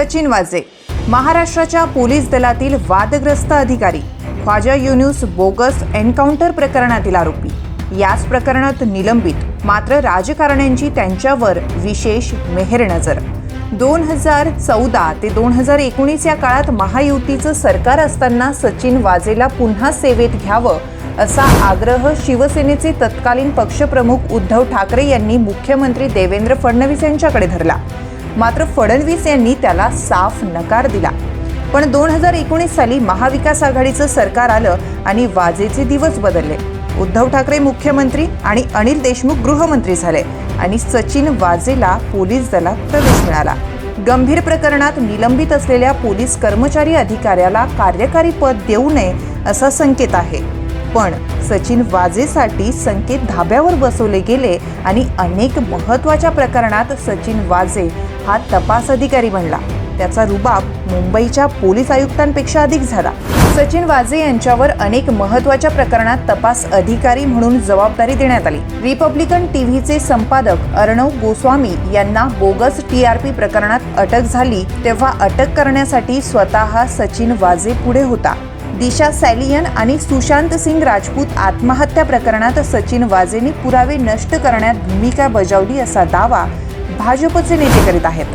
सचिन वाजे महाराष्ट्राच्या पोलीस दलातील वादग्रस्त अधिकारी ख्वाजा युनुस बोगस एन्काउंटर प्रकरणातील आरोपी. याच प्रकरणात निलंबित मात्र राजकारण्यांची त्यांच्यावर विशेष मेहर नजर. दोन हजार चौदा ते दोन हजार एकोणीस या काळात महायुतीचं सरकार असताना सचिन वाजेला पुन्हा सेवेत घ्यावं असा आग्रह शिवसेनेचे तत्कालीन पक्षप्रमुख उद्धव ठाकरे यांनी मुख्यमंत्री देवेंद्र फडणवीस यांच्याकडे धरला. मात्र फडणवीस यांनी त्याला साफ नकार दिला. पण दोन हजार एकोणीस साली महाविकास आघाडीचं सरकार आलं आणि वाजेचे दिवस बदलले. उद्धव ठाकरे मुख्यमंत्री आणि अनिल देशमुख गृहमंत्री झाले आणि सचिन वाजेला पोलीस दलात प्रवेश मिळाला. गंभीर प्रकरणात निलंबित असलेल्या पोलीस कर्मचारी अधिकाऱ्याला कार्यकारी पद देऊ नये असा संकेत आहे. पण सचिन वाजेसाठी संकेत धाब्यावर बसवले गेले आणि अनेक महत्त्वाच्या प्रकरणात सचिन वाजे हा तपास अधिकारी बनला. त्याचा रुबाब मुंबईच्या पोलीस आयुक्तांपेक्षा अधिक झाला. सचिन वाजे यांच्यावर अनेक महत्त्वाच्या प्रकरणात तपास अधिकारी म्हणून जबाबदारी देण्यात आली. रिपब्लिकन टीव्हीचे संपादक अर्णव गोस्वामी यांना बोगस टीआरपी प्रकरणात अटक झाली तेव्हा अटक करण्यासाठी स्वतः सचिन वाजे पुढे होता. दिशा सॅलियन आणि सुशांत सिंग राजपूत आत्महत्या प्रकरणात सचिन वाजेने पुरावे नष्ट करण्यात भूमिका बजावली असा दावा भाजपचे नेते करीत आहेत.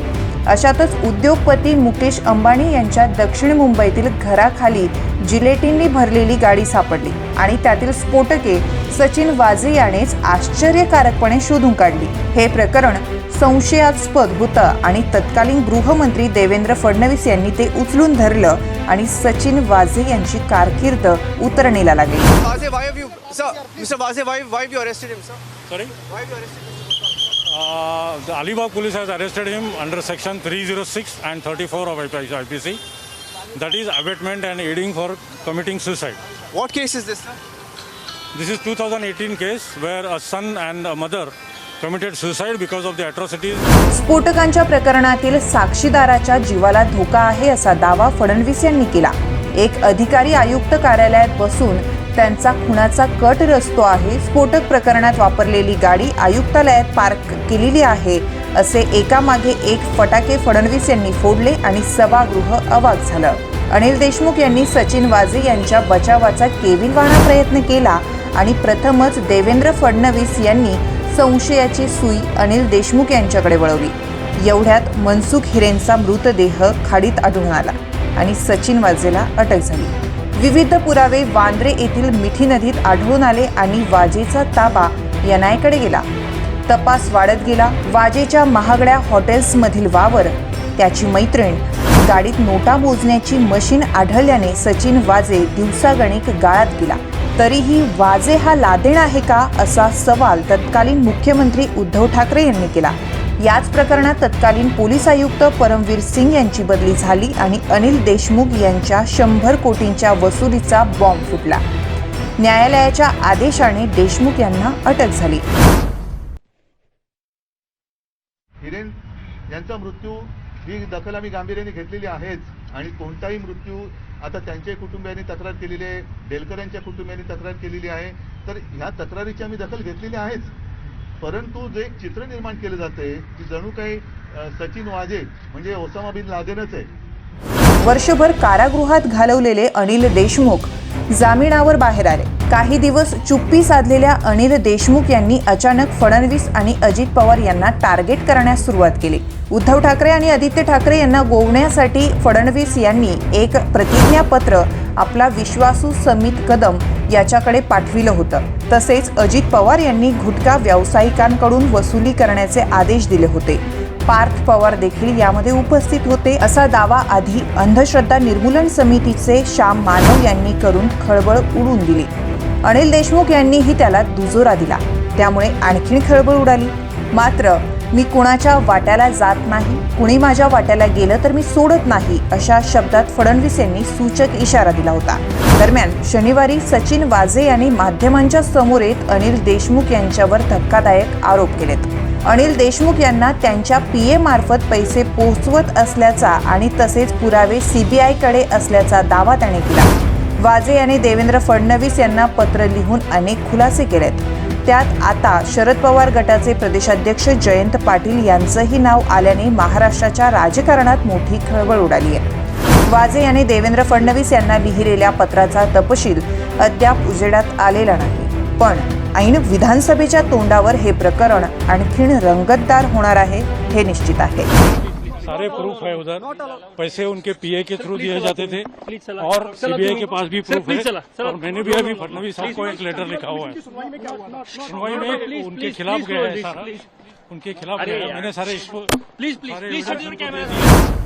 अशातच उद्योगपती मुकेश अंबानी यांच्या दक्षिण मुंबईतील घराखाली जिलेटिननी भरलेली गाडी सापडली आणि त्यातील स्फोटके सचिन वाजे यानेच आश्चर्यकारकपणे शोधून काढली. हे प्रकरण संशयास्पद होतं आणि तत्कालीन गृहमंत्री देवेंद्र फडणवीस यांनी ते उचलून धरलं आणि सचिन वाजे यांची कारकीर्द उतरणीला लागली. Uh, the Alibag police has arrested him under section 306 and 34 of IPC. That is abatement and aiding for committing suicide. What case is this, sir? This is 2018 case where a son and a mother committed suicide because of the atrocities स्फोटकांच्या प्रकरणातील साक्षीदाराच्या जीवाला धोका आहे असा दावा फडणवीस यांनी केला एक अधिकारी आयुक्त कार्यालयात बसून त्यांचा खुनाचा कट रचतो आहे. स्फोटक प्रकरणात वापरलेली गाडी आयुक्तालयात पार्क केलेली आहे. असे एकामागे एक फटाके फडणवीस यांनी फोडले आणि सभागृह अवाक झालं. अनिल देशमुख यांनी सचिन वाजे यांच्या बचावाचा केविलवाणा प्रयत्न केला आणि प्रथमच देवेंद्र फडणवीस यांनी संशयाची सुई अनिल देशमुख यांच्याकडे वळवली. एवढ्यात मनसुख हिरेंचा मृतदेह खाडीत आढळून आला आणि सचिन वाजेला अटक झाली. विविध पुरावे वांद्रे येथील मिठी नदीत आढळून आले आणि वाजेचा ताबा यनायकडे गेला. तपास वाढत गेला. वाजेच्या महागड्या हॉटेल्समधील वावर त्याची मैत्रीण गाडीत नोटा मोजण्याची मशीन आढळल्याने सचिन वाजे दिवसागणिक गाळात गेला. तरीही वाजे हा लादेण आहे का असा सवाल तत्कालीन मुख्यमंत्री उद्धव ठाकरे यांनी केला. याच प्रकरणात तत्कालीन पोलीस आयुक्त परमवीर सिंग यांची बदली झाली आणि अनिल देशमुख यांच्या शंभर कोटींच्या वसुलीचा बॉम्ब फुटला. न्यायालयाच्या आदेशाने देशमुख यांना अटक झाली. हिरेन यांचा मृत्यू ही दखल आम्ही गांभीर्याने घेतलेली आहेच आणि कोणताही मृत्यू आता त्यांच्या कुटुंबियांनी तक्रार केलेली आहे डेलकर यांच्या कुटुंबियांनी तक्रार केलेली आहे तर ह्या तक्रारीची आम्ही दखल घेतलेली आहेच. परंतु जे एक चित्र निर्माण केलं जाते की जणू काही सचिन वाजे म्हणजे ओसामा बिन लादेनच आहे. वर्षभर कारागृहात घालवलेले अनिल देशमुख जामिनावर बाहेर आले. काही दिवस चुप्पी साधलेल्या अनिल देशमुख यांनी अचानक फडणवीस आणि अजित पवार यांना टार्गेट करण्यास सुरुवात केली. उद्धव ठाकरे आणि आदित्य ठाकरे यांना गोवण्यासाठी फडणवीस यांनी एक प्रतिज्ञापत्र आपला विश्वासू समित कदम याच्याकडे पाठविलं होतं. तसेच अजित पवार यांनी गुटखा व्यावसायिकांकडून वसुली करण्याचे आदेश दिले होते. पार्थ पवार देखील यामध्ये उपस्थित होते असा दावा आधी अंधश्रद्धा निर्मूलन समितीचे श्याम मानव यांनी करून खळबळ उडून दिली. अनिल देशमुख यांनीही त्याला दुजोरा दिला. त्यामुळे आणखीन खळबळ उडाली. मात्र मी कुणाच्या वाट्याला जात नाही कुणी माझ्या वाट्याला गेलं तर मी सोडत नाही अशा शब्दात फडणवीस यांनी सूचक इशारा दिला होता. दरम्यान शनिवारी सचिन वाजे यांनी माध्यमांच्या समोर येत अनिल देशमुख यांच्यावर धक्कादायक आरोप केलेत. अनिल देशमुख यांना त्यांच्या पी ए मार्फत पैसे पोहोचवत असल्याचा आणि तसेच पुरावे सीबीआयकडे असल्याचा दावा त्याने केला. वाजे यांनी देवेंद्र फडणवीस यांना पत्र लिहून अनेक खुलासे केलेत. त्यात आता शरद पवार गटाचे प्रदेशाध्यक्ष जयंत पाटील यांचंही नाव आल्याने महाराष्ट्राच्या राजकारणात मोठी खळबळ उडाली आहे. वाजे यांनी देवेंद्र फडणवीस यांना लिहिलेल्या पत्राचा तपशील अद्याप उजेडात आलेला नाही. पण ऐन विधानसभेच्या तोंडावर हे प्रकरण आणखीन रंगतदार होणार आहे हे निश्चित आहे. सारे प्रूफ है उधर। पैसे उनके पीए के थ्रू दिए जाते थे। और सीबीआई के पास भी प्रूफ है। और मैंने भी अभी फडनवीस साहब को एक लेटर लिखा हुआ है। सुनवाई में उनके खिलाफ गया है सारा। उनके खिलाफ गया मैंने सारे प्लीज़ प्लीज़ प्लीज़